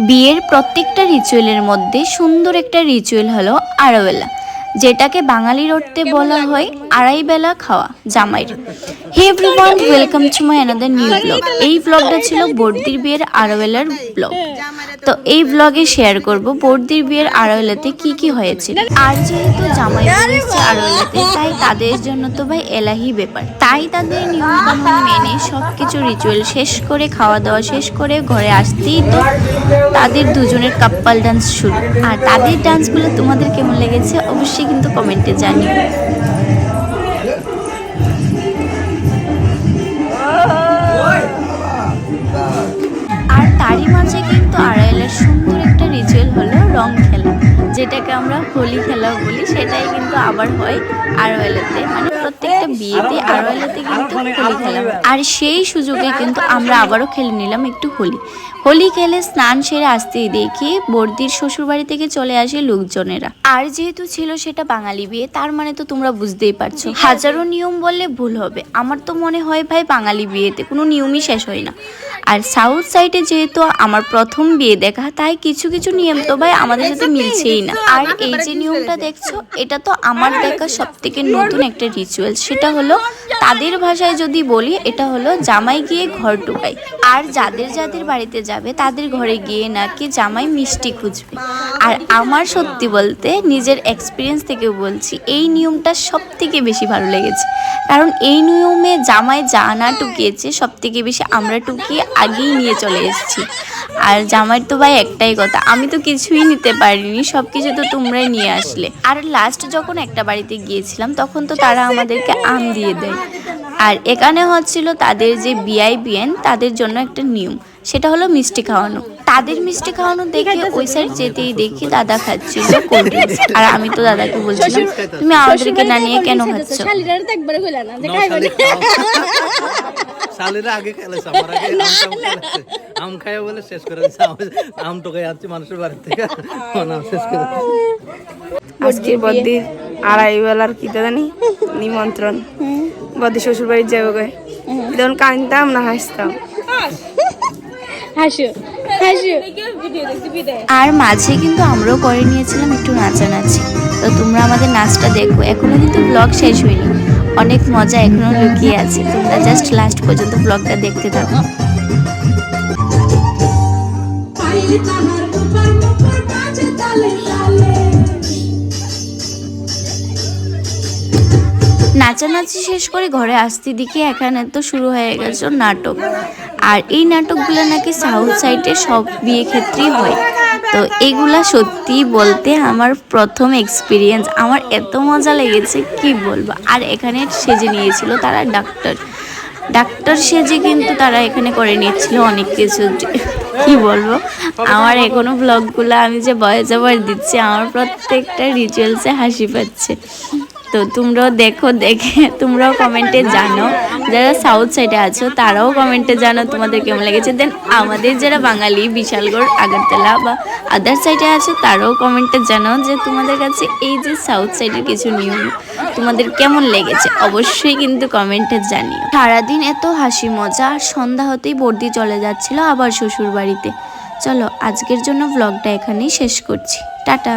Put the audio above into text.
বিয়ের প্রত্যেকটা রিচুয়ালের মধ্যে সুন্দর একটা রিচুয়াল হলো আরোবেলা যেটাকে বাঙালির অর্থে বলা হয় আড়াই বেলা খাওয়া, জামাইয়ের। Hey everyone welcome to my another new blog এই ব্লগটা ছিল বর্দির বিয়ের আড়াবেলার ব্লগ তো এই ব্লগে শেয়ার করব বর্দির বিয়ের আড়াবেলাতে কি কি হয়েছিল। আর যেহেতু জামাই আড়াবেলাতে তাই তাদের জন্য তো ভাই এলাহি ব্যাপার। তাই তাদের নিয়ম মেনে সব কিছু রিচুয়াল শেষ করে খাওয়া দাওয়া শেষ করে ঘরে আসতেই তো তাদের দুজনের কাপ্পাল ডান্স শুরু। আর তাদের ডান্সগুলো তোমাদের কেমন লেগেছে অবশ্যই কিন্তু কমেন্টে জানিও। তারই মাঝে কিন্তু আড়াইলের সুন্দর যেটাকে আমরা হোলি খেলা বলি, সেটাই কিন্তু আবার হয় আড়াইলাতে মানে প্রত্যেকটা বিয়েতে আড়াইলাতে কিন্তু হোলি খেলা আর সেই সুযোগে কিন্তু আমরা আবারও খেলে নিলাম একটু হোলি। হোলি খেলে স্নান সেরে আসতেই দেখি বর্দির শ্বশুর বাড়ি থেকে চলে আসে লোকজনেরা। আর যেহেতু ছিল সেটা বাঙালি বিয়ে, তার মানে তো তোমরা বুঝতেই পারছ। হাজারো নিয়ম বললে ভুল হবে। আমার তো মনে হয় ভাই বাঙালি বিয়েতে কোনো নিয়মই শেষ হয় না। আর সাউথ সাইডে যেহেতু আমার প্রথম বিয়ে দেখা, তাই কিছু কিছু নিয়ম তো ভাই আমাদের সাথে মিলছেই না। আর এই যে নিয়মটা দেখছ এটা তো আমার দেখা সব থেকে নতুন একটা রিচুয়াল সেটা হলো তাদের ভাষায় যদি বলি এটা হলো জামাই গিয়ে ঘর ঢুকাই আর যাদের যাদের বাড়িতে যাবে তাদের ঘরে গিয়ে নাকি জামাই মিষ্টি খুঁজবে। আর আমার সত্যি বলতে নিজের এক্সপিরিয়েন্স থেকে বলছি এই নিয়মটা সব থেকে বেশি ভালো লেগেছে। কারণ এই নিয়মে জামাই যা না টুকিয়েছে সব থেকে বেশি আমরা টুকিয়ে আগেই নিয়ে চলে এসেছি। আর জামাইয়ের তো ভাই একটাই কথা আমি তো কিছুই নিতে পারিনি সব কিছু তো তোমরাই নিয়ে আসলে। আর লাস্ট যখন একটা বাড়িতে গিয়েছিলাম, তখন তো তারা আমাদেরকে আম দিয়ে দেয়। আর এখানে হচ্ছিল তাদের যে বিআইবিএন তাদের জন্য একটা নিয়ম। সেটা হলো মিষ্টি খাওয়ানো। তাদের মিষ্টি খাওয়ানো দেখে ওই সাইড যেতেই দেখি দাদা খাচ্ছিল আর আমি তো দাদাকে বলছিলাম, তুমি আমাদেরকে না নিয়ে কেন খাচ্ছ? আগে আম। আম খাইয়া বলে শেষ করে দিচ্ছে আম- আম টোকাই আসছি মানুষের বাড়ি থেকে না শেষ করে। আজকে বদ্দির আড়াই বেলার কি তো জানি নিমন্ত্রণ। বদ্দি শ্বশুর বাড়ি যাবে গে। তখন কানতাম না হাসতাম। হাসো আর মাঝে কিন্তু আমরাও করে নিয়েছিলাম একটু নাচানাচি। তো তোমরা আমাদের নাচটা দেখো। এখনও কিন্তু ব্লগ শেষ হয়নি। অনেক মজা এখনও লুকিয়ে আছে। তোমরা জাস্ট লাস্ট পর্যন্ত ব্লগটা দেখতে থাকো। নাচানাচি শেষ করে ঘরে আসতে দেখি এখানে তো শুরু হয়ে গেছে নাটক। আর এই নাটকগুলো নাকি সাউথ সাইডে সব বিয়ে ক্ষেত্রেই হয়। তো এগুলা সত্যি বলতে আমার প্রথম এক্সপিরিয়েন্স আমার এত মজা লেগেছে, কি বলব? আর এখানে সেজে নিয়েছিল তারা ডাক্তার ডাক্তার সেজে কিন্তু তারা এখানে করে নিচ্ছিল অনেক কিছু। কি বলব? আমার এখনও ব্লগগুলো আমি যে বয়স ওভার দিচ্ছি, আমার প্রত্যেকটা রিচুয়ালসে হাসি পাচ্ছে। তো তোমরাও দেখো, দেখে তোমরাও কমেন্টে জানো। যারা সাউথ সাইডে আছো, তারাও কমেন্টে জানো তোমাদের কেমন লেগেছে। দেন আমাদের যারা বাঙালি, বিশালগড়, আগরতলা বা আদার সাইডে আছে, তারাও কমেন্টে জানাও যে তোমাদের কাছে এই যে সাউথ সাইডের কিছু নিয়ম তোমাদের কেমন লেগেছে, অবশ্যই কিন্তু কমেন্টে জানিও। সারাদিন এত হাসি মজা, আর সন্ধ্যা হতেই বর্দি চলে যাচ্ছিল আবার শ্বশুর বাড়িতে চলো, আজকের জন্য ব্লগটা এখানেই শেষ করছি। টাটা।